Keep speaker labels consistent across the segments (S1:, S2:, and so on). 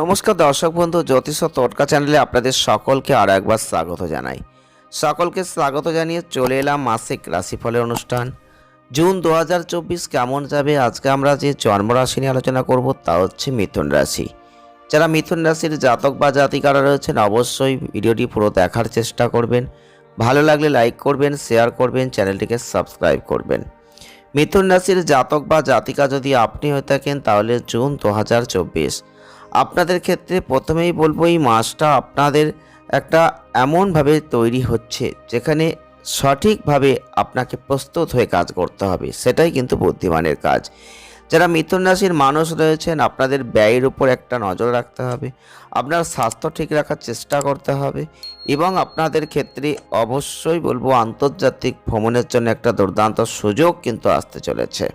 S1: নমস্কার দর্শক বন্ধু, জ্যোতিষ তটকা চ্যানেলে আপনাদের সকলকে আর একবার স্বাগত জানাই। সকলকে স্বাগত জানিয়ে চলে এলাম মাসিক রাশিফলের অনুষ্ঠান। জুন দু হাজার চব্বিশ কেমন যাবে, আজকে আমরা যে জন্মরাশি নিয়ে আলোচনা করব তা হচ্ছে মিথুন রাশি। যারা মিথুন রাশির জাতক বা জাতিকারা রয়েছেন, অবশ্যই ভিডিওটি পুরো দেখার চেষ্টা করবেন। ভালো লাগলে লাইক করবেন, শেয়ার করবেন, চ্যানেলটিকে সাবস্ক্রাইব করবেন। মিথুন রাশির জাতক বা জাতিকা যদি আপনি হয়ে থাকেন, তাহলে জুন দু হাজার চব্বিশ আপনাদের ক্ষেত্রে প্রথমেই বলব, এই মাসটা আপনাদের একটা এমনভাবে তৈরি হচ্ছে, যেখানে সঠিকভাবে আপনাকে প্রস্তুত হয়ে কাজ করতে হবে। সেটাই কিন্তু বুদ্ধিমানের কাজ। যারা মিথুন রাশির মানুষ রয়েছেন, আপনাদের ব্যয়ের উপর একটা নজর রাখতে হবে। আপনার স্বাস্থ্য ঠিক রাখার চেষ্টা করতে হবে এবং আপনাদের ক্ষেত্রে অবশ্যই বলব, আন্তর্জাতিক ভ্রমণের জন্য একটা দুর্দান্ত সুযোগ কিন্তু আসতে চলেছে।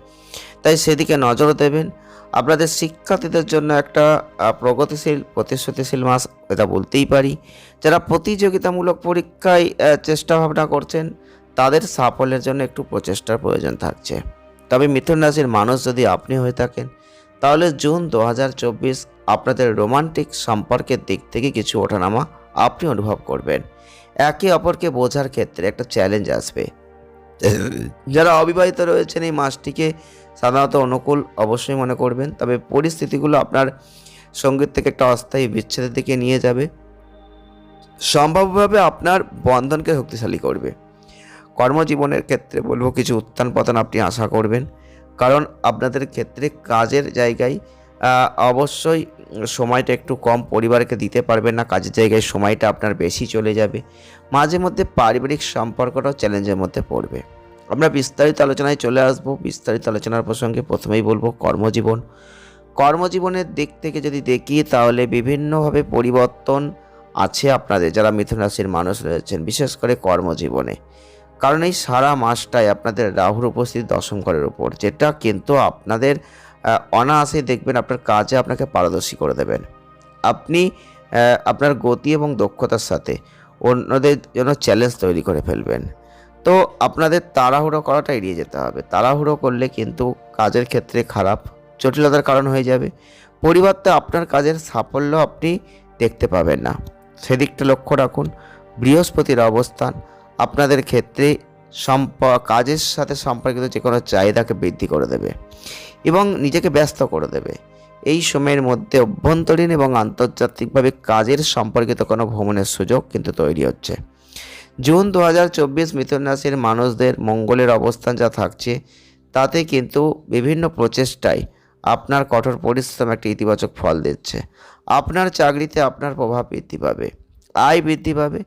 S1: তাই সেদিকে নজর দেবেন। আপনাদের শিক্ষার্থীদের জন্য একটা প্রগতিশীল, প্রতিশ্রুতিশীল মাস, এটা বলতেই পারি। যারা প্রতিযোগিতামূলক পরীক্ষায় চেষ্টা ভাবনা করছেন, তাদের সাফল্যের জন্য একটু প্রচেষ্টার প্রয়োজন থাকছে। তবে মিথুন রাশির মানুষ যদি আপনি হয়ে থাকেন, তাহলে জুন দু হাজার চব্বিশ আপনাদের রোমান্টিক সম্পর্কের দিক থেকে কিছু ওঠানামা আপনি অনুভব করবেন। একে অপরকে বোঝার ক্ষেত্রে একটা চ্যালেঞ্জ আসবে। যারা অবিবাহিত রয়েছেন এই মাসটিকে সাধারণত অনুকূল অবশ্যই মনে করবেন, তবে পরিস্থিতিগুলো আপনার সংগীত থেকে একটা অস্থায়ী বিচ্ছেদের দিকে নিয়ে যাবে। সম্ভাব্যভাবে আপনার বন্ধনকে শক্তিশালী করবে। কর্মজীবনের ক্ষেত্রে বলব কিছু উত্থান পতন আপনি আশা করবেন, কারণ আপনাদের ক্ষেত্রে কাজের জায়গায় অবশ্যই সময়টা একটু কম পরিবারকে দিতে পারবেন না, কাজের জায়গায় সময়টা আপনার বেশি চলে যাবে। মাঝে মধ্যে পারিবারিক সম্পর্কটাও চ্যালেঞ্জের মধ্যে পড়বে। আমরা বিস্তারিত আলোচনায় চলে আসব। বিস্তারিত আলোচনার প্রসঙ্গে প্রথমেই বলব কর্মজীবন। কর্মজীবনের দিক থেকে যদি দেখি, তাহলে বিভিন্নভাবে পরিবর্তন আছে আপনাদের, যারা মিথুন রাশির মানুষ রয়েছেন, বিশেষ করে কর্মজীবনে। কারণ এই সারা মাসটাই আপনাদের রাহুর উপস্থিতি দশম ঘরের উপর, যেটা কিন্তু আপনাদের অনায়াসে দেখবেন আপনার কাজে আপনাকে পারদর্শী করে দেবেন। আপনি আপনার গতি এবং দক্ষতার সাথে অন্যদের জন্য চ্যালেঞ্জ তৈরি করে ফেলবেন। তো আপনাদের তাড়াহুড়ো করাটা এড়িয়ে যেতে হবে। তাড়াহুড়ো করলে কিন্তু কাজের ক্ষেত্রে খারাপ জটিলতার কারণ হয়ে যাবে। পরিবর্তে আপনার কাজের সাফল্য আপনি দেখতে পাবেন না। সেদিকটা লক্ষ্য রাখুন। বৃহস্পতির অবস্থান আপনাদের ক্ষেত্রে সম্প, কাজের সাথে সম্পর্কিত যে কোনো চাহিদাকে বৃদ্ধি করে দেবে এবং নিজেকে ব্যস্ত করে দেবে। এই সময়ের মধ্যে অভ্যন্তরীণ এবং আন্তর্জাতিকভাবে কাজের সম্পর্কিত কোনো ভ্রমণের সুযোগ কিন্তু তৈরি হচ্ছে। জুন দু হাজার চব্বিশ মিথুন রাশির মানুষদের মঙ্গলের অবস্থান যা থাকছে, তাতে কিন্তু বিভিন্ন প্রচেষ্টায় আপনার কঠোর পরিশ্রম একটা ইতিবাচক ফল দিচ্ছে। আপনার চাকরিতে আপনার প্রভাব বৃদ্ধি পাবে, আয় বৃদ্ধি পাবে,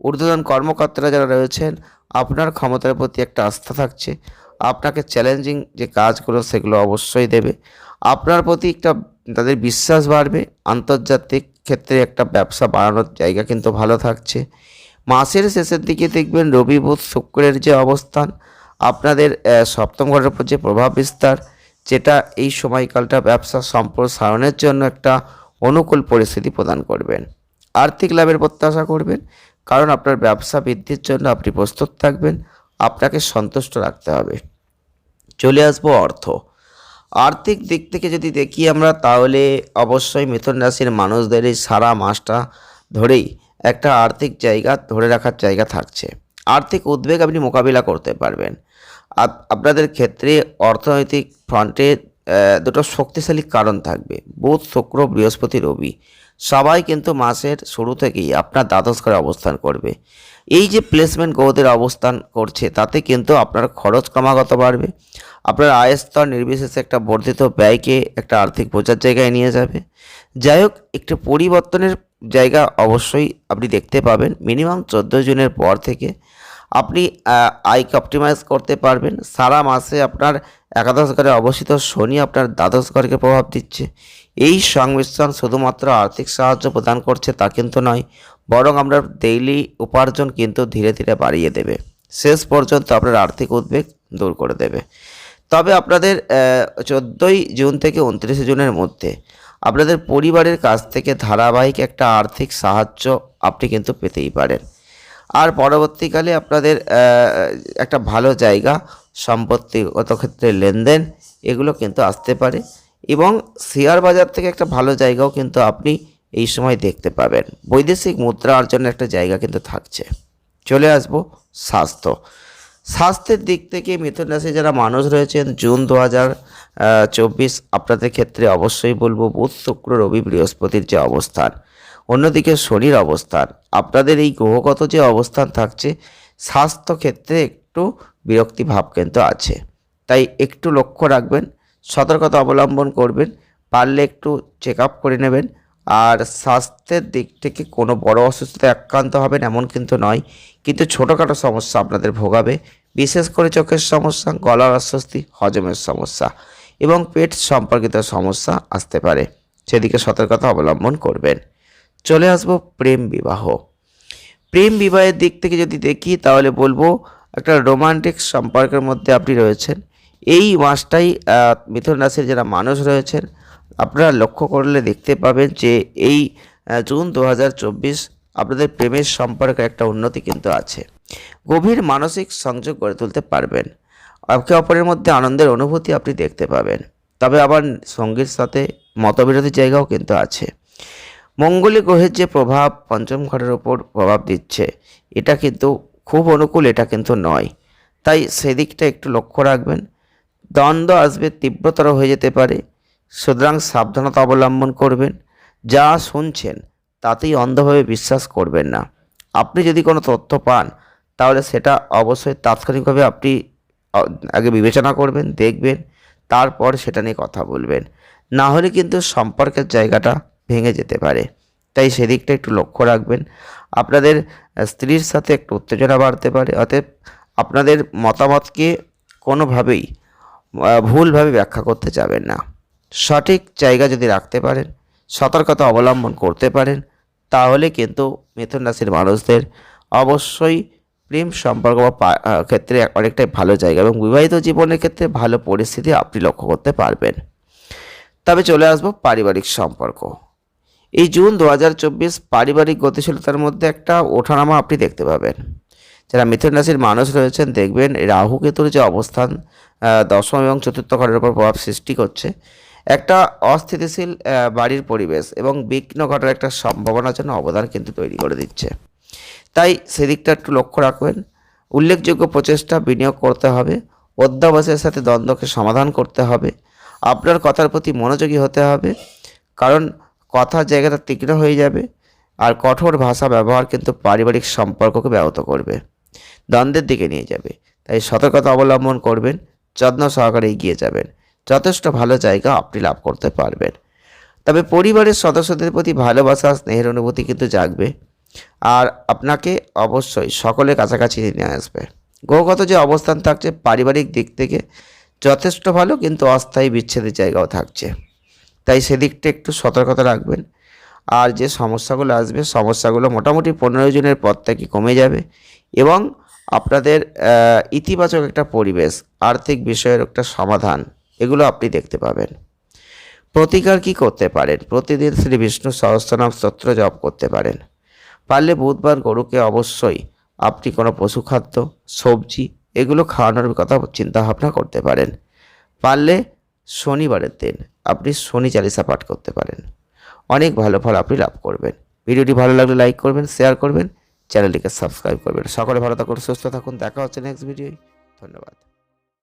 S1: ঊর্ধ্বতন কর্মকর্তারা যারা রয়েছেন, আপনার ক্ষমতার প্রতি একটা আস্থা থাকছে, আপনাকে চ্যালেঞ্জিং যে কাজগুলো সেগুলো অবশ্যই দেবে, আপনার প্রতি একটা তাদের বিশ্বাস বাড়বে, আন্তর্জাতিক ক্ষেত্রে একটা ব্যবসা বাড়ানোর জায়গা কিন্তু ভালো থাকছে। মাসের শেষের দিকে দেখবেন রবি বুধ শুক্রের যে অবস্থান, আপনাদের সপ্তম ঘরের উপর যে প্রভাব বিস্তার, যেটা এই সময়কালটা ব্যবসা সম্প্রসারণের জন্য একটা অনুকূল পরিস্থিতি প্রদান করবেন। আর্থিক লাভের প্রত্যাশা করবেন, কারণ আপনার ব্যবসা বৃদ্ধির জন্য আপনি প্রস্তুত থাকবেন, আপনাকে সন্তুষ্ট রাখতে হবে। চলে আসব অর্থ। আর্থিক দিক থেকে যদি দেখি আমরা, তাহলে অবশ্যই মিথুন রাশির মানুষদের এই সারা মাসটা ধরেই একটা আর্থিক জায়গা ধরে রাখার জায়গা থাকছে। আর্থিক উদ্বেগ আপনি মোকাবিলা করতে পারবেন। আপ- আপনাদের ক্ষেত্রে অর্থনৈতিক ফ্রন্টে দুটো শক্তিশালী কারণ থাকবে। বুধ, শুক্র, বৃহস্পতি, রবি। সবাই কিন্তু মাসের শুরু থেকেই আপনার দ্বাদশ ঘরে অবস্থান করবে। এই যে প্লেসমেন্ট গ্রহদের অবস্থান করছে, তাতে কিন্তু আপনার খরচ ক্রমাগত বাড়বে। আপনার আয়ের স্তর নির্বিশেষে একটা বর্ধিত ব্যয়কে একটা আর্থিক বোঝার জায়গায় নিয়ে যাবে। যাই হোক, একটু পরিবর্তনের জায়গা অবশ্যই আপনি দেখতে পাবেন। মিনিমাম চোদ্দ জুনের পর থেকে আপনি আয়কে অপটিমাইজ করতে পারবেন। সারা মাসে আপনার একাদশ ঘরে অবস্থিত শনি আপনার দ্বাদশ ঘরকে প্রভাব দিচ্ছে। এই সংমিশ্রণ শুধুমাত্র আর্থিক সাহায্য প্রদান করছে তা কিন্তু নয়, বরং আমরা ডেইলি উপার্জন কিন্তু ধীরে ধীরে বাড়িয়ে দেবে। শেষ পর্যন্ত আপনার আর্থিক উদ্বেগ দূর করে দেবে। তবে আপনাদের চোদ্দোই জুন থেকে উনত্রিশে জুনের মধ্যে আপনাদের পরিবারের কাছ থেকে ধারাবাহিক একটা আর্থিক সাহায্য আপনি কিন্তু পেতেই পারেন। আর পরবর্তীকালে আপনাদের একটা ভালো জায়গা সম্পত্তিগত ক্ষেত্রে লেনদেন, এগুলো কিন্তু আসতে পারে এবং শেয়ার বাজার থেকে একটা ভালো জায়গাও কিন্তু আপনি এই সময় দেখতে পাবেন। বৈদেশিক মুদ্রা অর্জনের একটা জায়গা কিন্তু থাকছে। চলে আসব স্বাস্থ্য। স্বাস্থ্যের দিক থেকে মিথুন রাশি যারা মানুষ রয়েছেন, জুন দু হাজার চব্বিশ আপনাদের ক্ষেত্রে অবশ্যই বলব বুধ, শুক্র, রবি, বৃহস্পতির যে অবস্থান। অন্যদিকে শনির অবস্থান। আপনাদের এই গ্রহগত যে অবস্থান থাকছে, স্বাস্থ্য ক্ষেত্রে একটু বিরক্তি ভাব কিন্তু আছে। তাই একটু লক্ষ্য রাখবেন, সতর্কতা অবলম্বন করবেন, পারলে একটু চেক আপ করে নেবেন। আর স্বাস্থ্যের দিক থেকে কোনো বড় অসুস্থতা আক্রান্ত হবেন এমন কিন্তু নয়, কিন্তু ছোটোখাটো সমস্যা আপনাদের ভোগাবে। বিশেষ করে চোখের সমস্যা, গলার অস্বস্তি, হজমের সমস্যা। এবং পেট সম্পর্কিত সমস্যা আসতে পারে। সেদিকে সতর্কতা অবলম্বন করবেন। চলে আসব প্রেম বিবাহ। প্রেম বিবাহের দিক থেকে যদি দেখি, তাহলে বলব একটা রোমান্টিক সম্পর্কের মধ্যে আপনি রয়েছেন। এই মাসটাই মিথুন রাশির যারা মানুষ রয়েছেন, আপনারা লক্ষ্য করলে দেখতে পাবেন যে এই জুন দু হাজার চব্বিশ আপনাদের প্রেমের সম্পর্কে একটা উন্নতি কিন্তু আছে। গভীর মানসিক সংযোগ গড়ে তুলতে পারবেন। একে অপরের মধ্যে আনন্দের অনুভূতি আপনি দেখতে পাবেন। তবে আবার সঙ্গীর সাথে মতবিরোধী জায়গাও কিন্তু আছে। মঙ্গলী গ্রহের যে প্রভাব পঞ্চম ঘরের ওপর প্রভাব দিচ্ছে, এটা কিন্তু খুব অনুকূল, এটা কিন্তু নয়। তাই সেদিকটা একটু লক্ষ্য রাখবেন। দ্বন্দ্ব আসবে, তীব্রতর হয়ে যেতে পারে। সুতরাং সাবধানতা অবলম্বন করবেন। যা শুনছেন, তাতেই অন্ধভাবে বিশ্বাস করবেন না। আপনি যদি কোনো তথ্য পান, তাহলে সেটা অবশ্যই তাৎক্ষণিকভাবে আপনি আগে বিবেচনা করবেন, দেখবেন, তারপর সেটা নিয়ে কথা বলবেন। না হলে কিন্তু সম্পর্কের জায়গাটা ভেঙে যেতে পারে। তাই সেদিকটা একটু লক্ষ্য রাখবেন। আপনাদের স্ত্রীর সাথে একটু উত্তেজনা বাড়তে পারে, অতএব আপনাদের মতামতকে কোনোভাবেই ভুলভাবে ব্যাখ্যা করতে যাবেন না। সঠিক জায়গা যদি রাখতে পারেন, সতর্কতা অবলম্বন করতে পারেন, তাহলে কিন্তু মিথুন রাশির মানুষদের অবশ্যই প্রেম সম্পর্ক বা ক্ষেত্রে অনেকটাই ভালো জায়গা এবং বিবাহিত জীবনের ক্ষেত্রে ভালো পরিস্থিতি আপনি লক্ষ্য করতে পারবেন। তবে চলে আসব পারিবারিক সম্পর্ক। এই জুন দু হাজার চব্বিশ পারিবারিক গতিশীলতার মধ্যে একটা ওঠানামা আপনি দেখতে পাবেন। যারা মিথুন রাশির মানুষ রয়েছেন, দেখবেন রাহু কেতুর যে অবস্থান দশম এবং চতুর্থ ঘরের উপর প্রভাব সৃষ্টি করছে। একটা অস্থিতিশীল বাড়ির পরিবেশ এবং বিঘ্ন ঘটার একটা সম্ভাবনার জন্য অবদান কিন্তু তৈরি করে দিচ্ছে। তাই সেদিকটা একটু লক্ষ্য রাখবেন। উল্লেখযোগ্য প্রচেষ্টা বিনিয়োগ করতে হবে। অধ্যাবাসের সাথে দ্বন্দ্বকে সমাধান করতে হবে। আপনার কথার প্রতি মনোযোগী হতে হবে। কারণ কথার জায়গাটা তীক্ষ্ণ হয়ে যাবে আর কঠোর ভাষা ব্যবহার কিন্তু পারিবারিক সম্পর্ককে ব্যাহত করবে। দ্বন্দ্বের দিকে নিয়ে যাবে। তাই সতর্কতা অবলম্বন করবেন, যত্ন সহকারে এগিয়ে যাবেন। যথেষ্ট ভালো জায়গা আপনি লাভ করতে পারবেন। তবে পরিবারের সদস্যদের প্রতি ভালোবাসা, স্নেহের অনুভূতি কিন্তু জাগবে। আর আপনাকে অবশ্যই সকলের কাছাকাছি নিয়ে আসবে। গ্রহগত যে অবস্থান থাকছে পারিবারিক দিক থেকে যথেষ্ট ভালো, কিন্তু অস্থায়ী বিচ্ছেদের জায়গাও থাকছে। তাই সেদিকটা একটু সতর্কতা রাখবেন। আর যে সমস্যাগুলো আসবে, সমস্যাগুলো মোটামুটি পনেরো জনের পর থেকে কমে যাবে এবং আপনাদের ইতিবাচক একটা পরিবেশ, আর্থিক বিষয়ের একটা সমাধান, এগুলো আপনি দেখতে পাবেন। প্রতিকার কি করতে পারেন? প্রতিদিন শ্রী বিষ্ণু সহস্রনাম স্তোত্র জপ করতে পারেন। পারলে বুধবার গরুকে অবশ্যই আপনি কোনো পশু খাদ্য, সবজি এগুলো খাওয়ানোর কথা চিন্তা ভাবনা করতে পারেন। পারলে শনিবারের দিন আপনি শনি চালিসা পাঠ করতে পারেন। অনেক ভালো ফল আপনি লাভ করবেন। ভিডিওটি ভালো লাগলে লাইক করবেন, শেয়ার করবেন, চ্যানেলটিকে সাবস্ক্রাইব করবেন। সকলে ভালো থাকুন, সুস্থ থাকুন। দেখা হচ্ছে নেক্সট ভিডিও ধন্যবাদ।